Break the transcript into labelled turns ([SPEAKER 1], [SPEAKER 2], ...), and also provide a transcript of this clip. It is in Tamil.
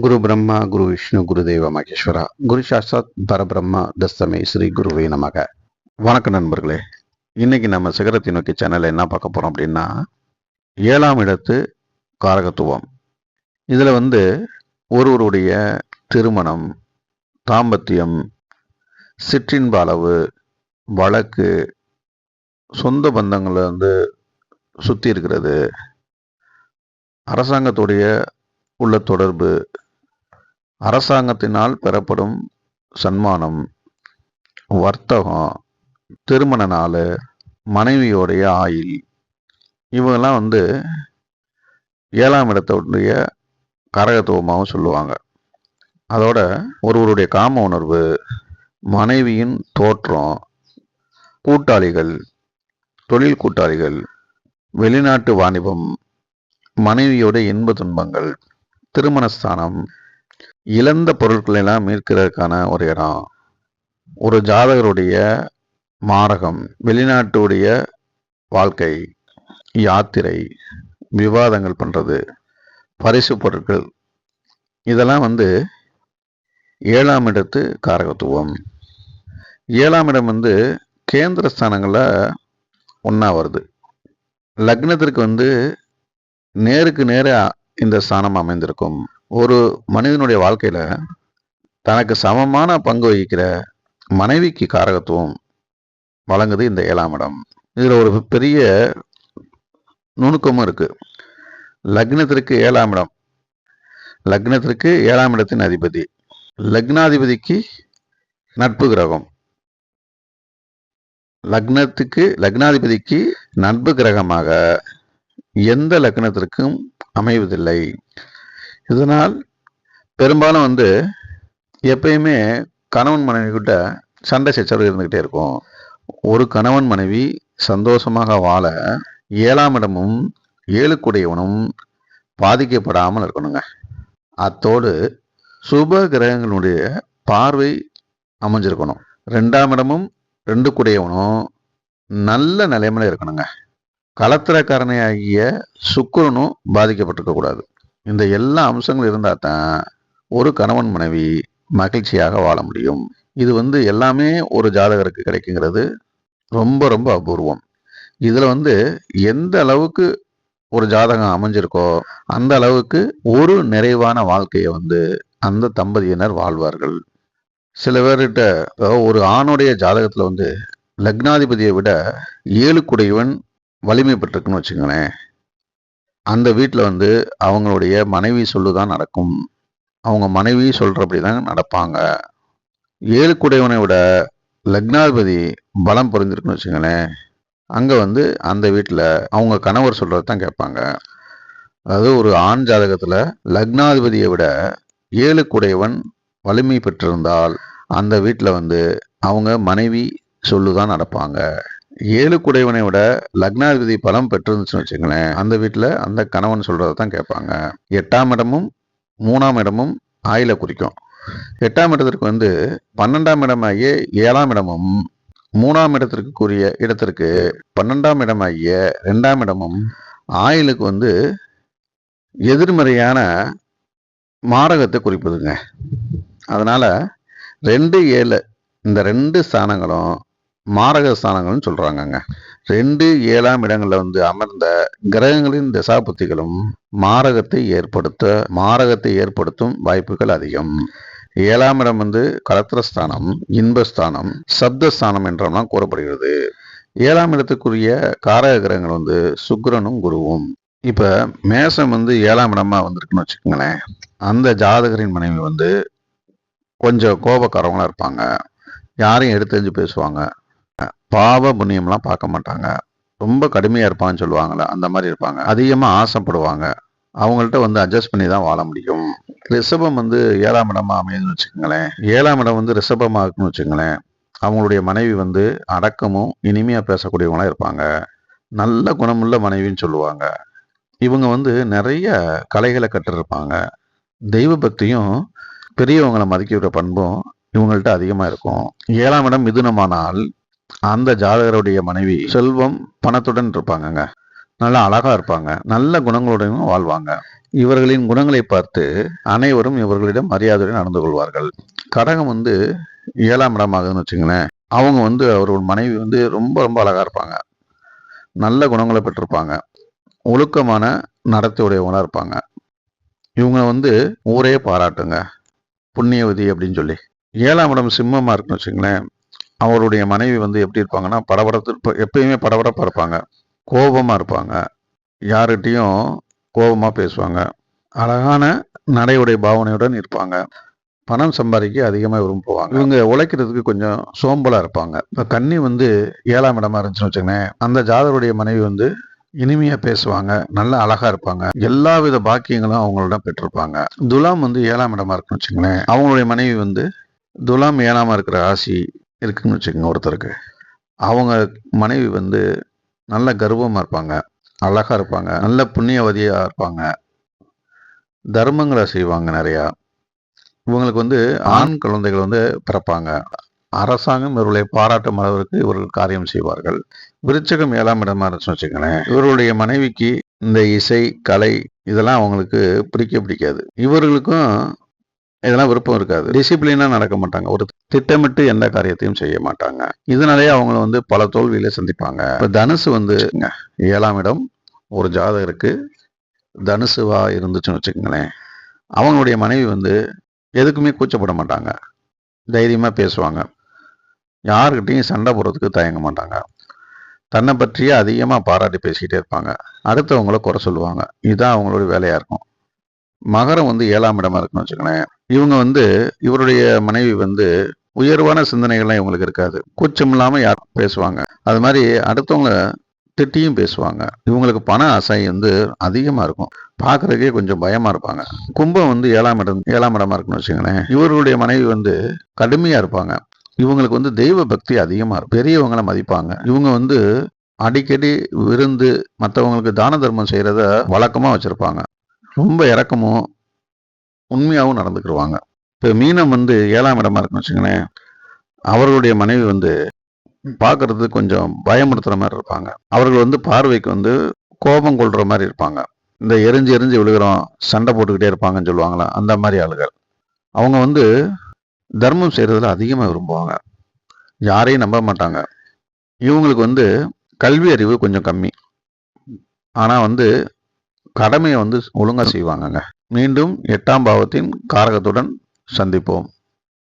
[SPEAKER 1] குரு பிரம்மா குரு விஷ்ணு குரு தேவ மகேஸ்வரா குரு சாஸ்தாத் பரபிரம்மா தஸ்தமே ஸ்ரீ குருவே நமக. வணக்கம் நண்பர்களே. இன்னைக்கு நம்ம சிகரத்தை நோக்கி சேனல்ல என்ன பார்க்க போறோம் அப்படின்னா ஏழாம் இடத்து காரகத்துவம். இதுல வந்து ஒருவருடைய திருமணம் தாம்பத்தியம் சிற்றின்ப அளவு வழக்கு சொந்த பந்தங்களை வந்து சுத்தி இருக்கிறது அரசாங்கத்துடைய உள்ள தொடர்பு அரசாங்கத்தினால் பெறப்படும் சன்மானம் வர்த்தகம் திருமண நாள் மனைவியோடைய ஆயில் இவங்கெல்லாம் வந்து ஏழாம் இடத்துடைய கரகத்துவமாகவும் சொல்லுவாங்க. அதோட ஒருவருடைய காம உணர்வு மனைவியின் தோற்றம் கூட்டாளிகள் தொழில் கூட்டாளிகள் வெளிநாட்டு வாணிபம் மனைவியோட இன்ப துன்பங்கள் திருமணஸ்தானம் இழந்த பொருட்களை எல்லாம் மீட்கிறதுக்கான ஒரு இடம். ஒரு ஜாதகருடைய மாரகம் வெளிநாட்டுடைய வாழ்க்கை யாத்திரை விவாதங்கள் பண்றது பரிசு பொருட்கள் இதெல்லாம் வந்து ஏழாம் இடத்து காரகத்துவம். ஏழாம் இடம் வந்து கேந்திர ஸ்தானங்களில் ஒன்றா வருது. லக்னத்திற்கு வந்து நேருக்கு நேர இந்த ஸ்தானம் அமைந்திருக்கும். ஒரு மனிதனுடைய வாழ்க்கையில தனக்கு சமமான பங்கு வகிக்கிற மனைவிக்கு காரகத்துவம் வழங்குது இந்த ஏழாம் இடம். இதுல ஒரு பெரிய நுணுக்கமும் இருக்கு. லக்னத்திற்கு ஏழாம் இடம். லக்னத்திற்கு ஏழாம் இடத்தின் அதிபதி. லக்னாதிபதிக்கு நட்பு கிரகம். லக்னத்துக்கு லக்னாதிபதிக்கு நட்பு கிரகமாக எந்த லக்னத்திற்கும் அமைவதில்லை. இதனால் பெரும்பாலும் வந்து எப்பயுமே கணவன் மனைவி கிட்ட சண்டை சச்சரவு இருந்துக்கிட்டே இருக்கும். ஒரு கணவன் மனைவி சந்தோஷமாக வாழ ஏழாம் இடமும் ஏழுக்குடையவனும் பாதிக்கப்படாமல் இருக்கணுங்க. அத்தோடு சுப கிரகங்களுடைய பார்வை அமைஞ்சிருக்கணும். ரெண்டாம் இடமும் ரெண்டு குடையவனும் நல்ல நிலைமையில இருக்கணுங்க. கலத்திரக்காரனை சுக்கரனும் சுக்கிரனும் பாதிக்கப்பட்டிருக்க கூடாது இந்த எல்லா அம்சங்களும் இருந்தால் தான் ஒரு கணவன் மனைவி மகிழ்ச்சியாக வாழ முடியும். இது வந்து எல்லாமே ஒரு ஜாதகருக்கு கிடைக்குங்கிறது ரொம்ப ரொம்ப அபூர்வம். இதில் வந்து எந்த அளவுக்கு ஒரு ஜாதகம் அமைஞ்சிருக்கோ அந்த அளவுக்கு ஒரு நிறைவான வாழ்க்கையை வந்து அந்த தம்பதியினர் வாழ்வார்கள். சில பேர்கிட்ட அதாவது ஒரு ஆணுடைய ஜாதகத்தில் வந்து லக்னாதிபதியை விட ஏழுக்குடையவன் வலிமை பெற்றிருக்குன்னு வச்சுக்கோங்களேன். அந்த வீட்டில் வந்து அவங்களுடைய மனைவி சொல்லுதான் நடக்கும். அவங்க மனைவி சொல்கிறபடி தான் நடப்பாங்க. ஏழுக்குடையவனை விட லக்னாதிபதி பலம் புரிஞ்சிருக்குன்னு வச்சுங்களேன் அங்கே வந்து அந்த வீட்டில் அவங்க கணவர் சொல்கிறது தான் கேட்பாங்க. அதாவது ஒரு ஆண் ஜாதகத்தில் லக்னாதிபதியை விட ஏழுக்குடையவன் வலிமை பெற்றிருந்தால் அந்த வீட்டில் வந்து அவங்க மனைவி சொல்லுதான் நடப்பாங்க. ஏழு குடைவனை விட லக்னாதிபதி பலம் பெற்றிருந்துச்சுன்னு வச்சுங்களேன் அந்த வீட்டில் அந்த கணவன் சொல்கிறத தான் கேட்பாங்க. எட்டாம் இடமும் மூணாம் இடமும் ஆயில குறிக்கும். எட்டாம் இடத்திற்கு வந்து பன்னெண்டாம் இடமாகிய ஏழாம் இடமும் மூணாம் இடத்திற்கு கூறிய இடத்திற்கு பன்னெண்டாம் இடமாகிய ரெண்டாம் இடமும் ஆயிலுக்கு வந்து எதிர்மறையான மாரகத்தை குறிப்பதுங்க. அதனால் ரெண்டு ஏழு இந்த ரெண்டு ஸ்தானங்களும் மாரக ஸ்தானங்கள்னு சொல்றாங்கங்க. ரெண்டு ஏழாம் இடங்கள்ல வந்து அமர்ந்த கிரகங்களின் தசாபுத்திகளும் மாரகத்தை ஏற்படுத்த மாரகத்தை ஏற்படுத்தும் வாய்ப்புகள் அதிகம். ஏழாம் இடம் வந்து கலத்திரஸ்தானம் இன்பஸ்தானம் சப்தஸ்தானம் என்றெல்லாம் கூறப்படுகிறது. ஏழாம் இடத்துக்குரிய காரக கிரகங்கள் வந்து சுக்கிரனும் குருவும். இப்ப மேசம் வந்து ஏழாம் இடமா வந்திருக்குன்னு வச்சுக்கோங்களேன். அந்த ஜாதகரின் மனைவி வந்து கொஞ்சம் கோபக்காரவங்களா இருப்பாங்க. யாரையும் எடுத்தெறிஞ்சு பேசுவாங்க. பாவ புண்ணியம்லாம் பார்க்க மாட்டாங்க. ரொம்ப கடுமையாக இருப்பான்னு சொல்லுவாங்களே அந்த மாதிரி இருப்பாங்க. அதிகமாக ஆசைப்படுவாங்க. அவங்கள்ட்ட வந்து அட்ஜஸ்ட் பண்ணி தான் வாழ முடியும். ரிஷபம் வந்து ஏழாம் இடமா அமையுதுன்னு வச்சுக்கோங்களேன். ஏழாம் இடம் வந்து ரிஷபமாக இருக்குன்னு வச்சுக்கோங்களேன். அவங்களுடைய மனைவி வந்து அடக்கமும் இனிமையாக பேசக்கூடியவங்களாக இருப்பாங்க. நல்ல குணமுள்ள மனைவின்னு சொல்லுவாங்க. இவங்க வந்து நிறைய கலைகளை கற்றிருப்பாங்க. தெய்வ பக்தியும் பெரியவங்களை மதிக்கிற பண்பும் இவங்கள்ட்ட அதிகமாக இருக்கும். ஏழாம் இடம் மிதுனமானால் அந்த ஜாதகருடைய மனைவி செல்வம் பணத்துடன் இருப்பாங்கங்க. நல்லா அழகா இருப்பாங்க. நல்ல குணங்களுடனும் வாழ்வாங்க. இவர்களின் குணங்களை பார்த்து அனைவரும் இவர்களிடம் மரியாதையுடன் நடந்து கொள்வார்கள். கடகம் வந்து ஏழாம் இடமாகுதுன்னு வச்சுங்களேன் அவங்க வந்து அவர்கள் மனைவி வந்து ரொம்ப ரொம்ப அழகா இருப்பாங்க. நல்ல குணங்களை பெற்றிருப்பாங்க. ஒழுக்கமான நடத்தையுடையவங்களா இருப்பாங்க. இவங்க வந்து ஊரே பாராட்டுங்க. புண்ணியவதி அப்படின்னு சொல்லி. ஏழாம் இடம் சிம்மமா இருக்குன்னு வச்சுங்களேன் அவருடைய மனைவி வந்து எப்படி இருப்பாங்கன்னா படபடத்து எப்பயுமே படபடப்பா இருப்பாங்க. கோபமாக இருப்பாங்க. யார்கிட்டையும் கோபமாக பேசுவாங்க. அழகான நடையுடைய பாவனையுடன் இருப்பாங்க. பணம் சம்பாதிக்க அதிகமாக விரும்புவாங்க இவங்க உழைக்கிறதுக்கு கொஞ்சம் சோம்பலாக இருப்பாங்க. இப்போ கன்னி வந்து ஏழாம் இடமா இருந்துச்சுன்னு வச்சுக்கோங்களேன். அந்த ஜாதகருடைய மனைவி வந்து இனிமையாக பேசுவாங்க. நல்ல அழகாக இருப்பாங்க. எல்லா வித பாக்கியங்களும் அவங்களோட பெற்றிருப்பாங்க. துலாம் வந்து ஏழாம் இடமா இருக்குன்னு வச்சுக்கோங்களேன். அவங்களுடைய மனைவி வந்து துலாம் ஏழாமல் இருக்கிற ராசி இருக்குன்னு வச்சுக்கோங்க ஒருத்தருக்கு. அவங்க மனைவி வந்து நல்ல கர்வமாக இருப்பாங்க. அழகா இருப்பாங்க. நல்ல புண்ணியவதியாக இருப்பாங்க. தர்மங்களை செய்வாங்க நிறையா. இவங்களுக்கு வந்து ஆண் குழந்தைகள் வந்து பிறப்பாங்க. அரசாங்கம் இவர்களை பாராட்டும் அளவிற்கு இவர்கள் காரியம் செய்வார்கள். விருச்சகம் ஏழாம் இடமா இருந்துச்சுன்னு வச்சுக்கோங்களேன். இவருடைய மனைவிக்கு இந்த இசை கலை இதெல்லாம் அவங்களுக்கு பிடிக்க பிடிக்காது. இவர்களுக்கும் இதெல்லாம் விருப்பம் இருக்காது. டிசிப்ளினாக நடக்க மாட்டாங்க. ஒரு திட்டமிட்டு எந்த காரியத்தையும் செய்ய மாட்டாங்க. இதனாலேயே அவங்க வந்து பல தோல்வியில சந்திப்பாங்க. இப்போ தனுசு வந்து ஏழாம் இடம் ஒரு ஜாதகருக்கு தனுசுவா இருந்துச்சுன்னு வச்சுக்கோங்களேன். அவங்களுடைய மனைவி வந்து எதுக்குமே கூச்சப்பட மாட்டாங்க. தைரியமாக பேசுவாங்க. யாருக்கிட்டையும் சண்டை போடுறதுக்கு தயங்க மாட்டாங்க. தன்னை பற்றியே அதிகமாக பாராட்டி பேசிக்கிட்டே இருப்பாங்க. அடுத்தவங்கள குறை சொல்லுவாங்க. இதுதான் அவங்களுடைய வேலையாக இருக்கும். மகரம் வந்து ஏழாம் இடமா இருக்குன்னு வச்சுக்கோங்களேன். இவங்க வந்து இவருடைய மனைவி வந்து உயர்வான சிந்தனைகள்லாம் இவங்களுக்கு இருக்காது. கூச்சம் இல்லாமல் யார் பேசுவாங்க? அது மாதிரி அடுத்தவங்க திட்டியும் பேசுவாங்க. இவங்களுக்கு பண ஆசை வந்து அதிகமாக இருக்கும். பார்க்குறதுக்கே கொஞ்சம் பயமாக இருப்பாங்க. கும்பம் வந்து ஏழாம் இடம் ஏழாம் இடமா இருக்குன்னு வச்சுக்கோங்களேன். இவர்களுடைய மனைவி வந்து கடுமையாக இருப்பாங்க. இவங்களுக்கு வந்து தெய்வ பக்தி அதிகமாக இருக்கும். பெரியவங்களை மதிப்பாங்க. இவங்க வந்து அடிக்கடி விருந்து மற்றவங்களுக்கு தான தர்மம் செய்கிறத வழக்கமாக வச்சுருப்பாங்க. ரொம்ப இறக்கமும் உண்மையாகவும் நடந்துக்கிடுவாங்க இப்போ மீனம் வந்து ஏழாம் இடமா இருக்குன்னு வச்சுக்கோங்களேன் அவர்களுடைய மனைவி வந்து பார்க்கறது கொஞ்சம் பயமுறுத்துற மாதிரி இருப்பாங்க. அவர்கள் வந்து பார்வைக்கு வந்து கோபம் கொள்கிற மாதிரி இருப்பாங்க. இந்த எரிஞ்சு எரிஞ்சு விழுகிறோம் சண்டை போட்டுக்கிட்டே இருப்பாங்கன்னு சொல்லுவாங்களா? அந்த மாதிரி ஆளுகள். அவங்க வந்து தர்மம் செய்கிறதுல அதிகமாக விரும்புவாங்க. யாரையும் நம்ப மாட்டாங்க. இவங்களுக்கு வந்து கல்வி அறிவு கொஞ்சம் கம்மி. ஆனால் வந்து கடமையை வந்து ஒழுங்காக செய்வாங்கங்க. மீண்டும் எட்டாம் பாவத்தின் காரகத்துடன் சந்திப்போம்.